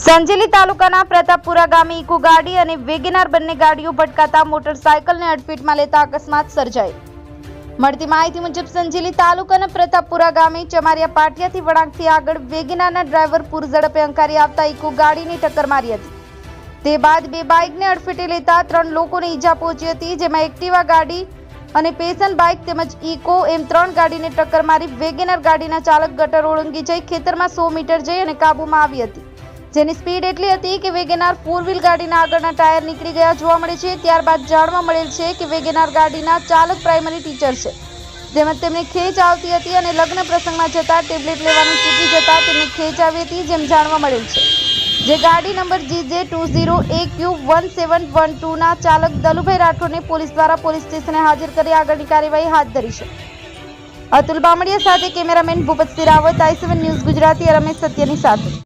સંજેલી તાલુકાના પ્રતાપપુરા ગામે ઇકો ગાડી અને વેગેનાર બંને ગાડીઓ ભટકાતા મોટરસાયકલને અડફેટમાં લેતા અકસ્માત સર્જાઈ મળતી માહિતી મુજબ સંજેલી તાલુકાના પ્રતાપપુરા ગામે ચમારિયા પાટિયાથી વળાંકથી આગળ વેગેનારના ડ્રાઈવર પૂર ઝડપે અંકારી આવતા ઇકો ગાડીની ટક્કર મારી હતી. તે બાદ બે બાઇકને અડફેટે લેતા ત્રણ લોકોને ઈજા પહોંચી હતી, જેમાં એક્ટિવા ગાડી અને પેશન બાઇક તેમજ ઇકો એમ ત્રણ ગાડીને ટક્કર મારી વેગેનર ગાડીના ચાલક ગટર ઓળંગી જઈ ખેતરમાં સો મીટર જઈ અને કાબૂમાં આવી હતી. જેની સ્પીડ એટલી હતી કે વેગેનાર ફોર વ્હીલ ગાડીના આગળના ટાયર નીકળી ગયા જોવા મળે છે. ત્યારબાદ જાણવા મળેલ છે કે વેગેનાર ગાડીના ચાલક પ્રાઇમરી ટીચર છે. જેમાં તેમને ખેંચ આવતી હતી અને લગ્ન પ્રસંગમાં જતા ટેબ્લેટ લેવાનું ચૂકી જતા તેમને ખેંચ આવી હતી જેમ જાણવા મળેલ છે. જે ગાડી number GJ two zero A Q one seven one ટુના ચાલક દલુભાઈ રાઠોડને પોલીસ દ્વારા પોલીસ સ્ટેશને હાજર કરી આગળની કાર્યવાહી હાથ ધરી છે. અતુલ બામડિયા સાથે cameraman Bhupatsinh Rawat, I news Gujarati, Ramesh સત્યની સાથે.